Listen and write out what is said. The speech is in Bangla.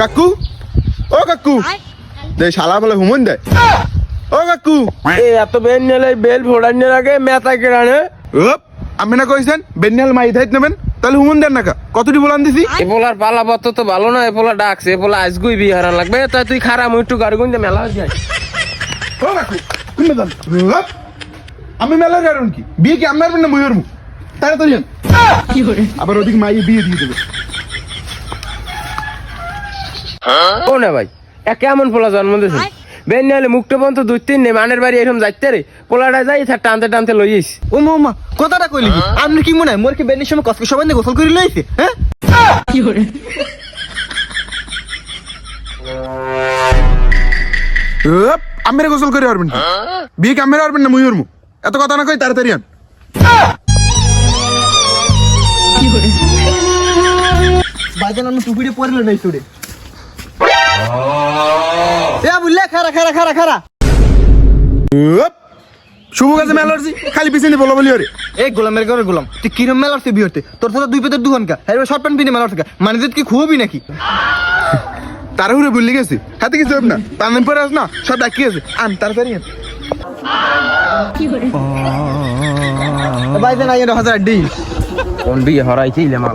কাকু? ও কাকু। দে শালা বলে হুমন দে। ও কাকু। এই এত বেল নিলে বেল ফোড়ানোর আগে মেতা কেরানে ওপ আমি না কইছেন বেন্যাল মাই ধাইত নেবেন? তাহলে হুমন দেন না কতটি বলান দিছি? এপোলার পালা পত্র তো ভালো না এপোলা ডাকছে এপোলা আজগুই বিয়ে হারান লাগবে। তাই তুই খারাপ একটু গাড়ি গুঞ্জে মেলা হয়ে যায় ও কাকু তুমি দেন ওপ আমি মেলার কারণ কি? বিয়ে কি আমার না ময়ূর মু? তাড়াতাড়ি। আবার ওদিকে মাইয়ে বিয়ে দিয়ে দেবে। ও না ভাই এ কেমন পোলা জন্ম দিয়েছে বেন নিলে মুক্ত বন্ধ দুই তিন নেই মানের বাড়ি এরকম যাইতে রে। পোলাটা যাই তার টানতে টানতে লইস ও মামা কথাটা কইলি কি? আপনি কি মনে হয় মোর কি বেনের সময় গোসল করে লইছে হ্যাঁ? আমি গোসল করে পারবেন কি? বিয়ে কি আমি পারবেন না ময়ূর মু এত কথা না কই তাড়াতাড়ি আন। বাইজান আমি পুকুরে পড়ল নাই তোরে এ বুঝলে খারা খারা খারা খারা। শুভ কাজে মেলার্জি খালি পিছনে বলো বলি ওরে এই গোলামের ঘরে গোলাম তুই কিরম মেলার সে বিহতে তোর সাথে দুই পেতের দুহন কা হ্যাঁ শর্ট প্যান্ট পিনে মেলার থেকে মানে কি খুবই নাকি? তাড়াহুড়ে ভুলে গেছি হাতে কিছু না। পাঁচ পরে আস না সব ডাকি আছে। আন তাড়াতাড়ি আন। বাইজান আইয়ের হাজার ডিল কোন বিয়ে হরাইছে মাল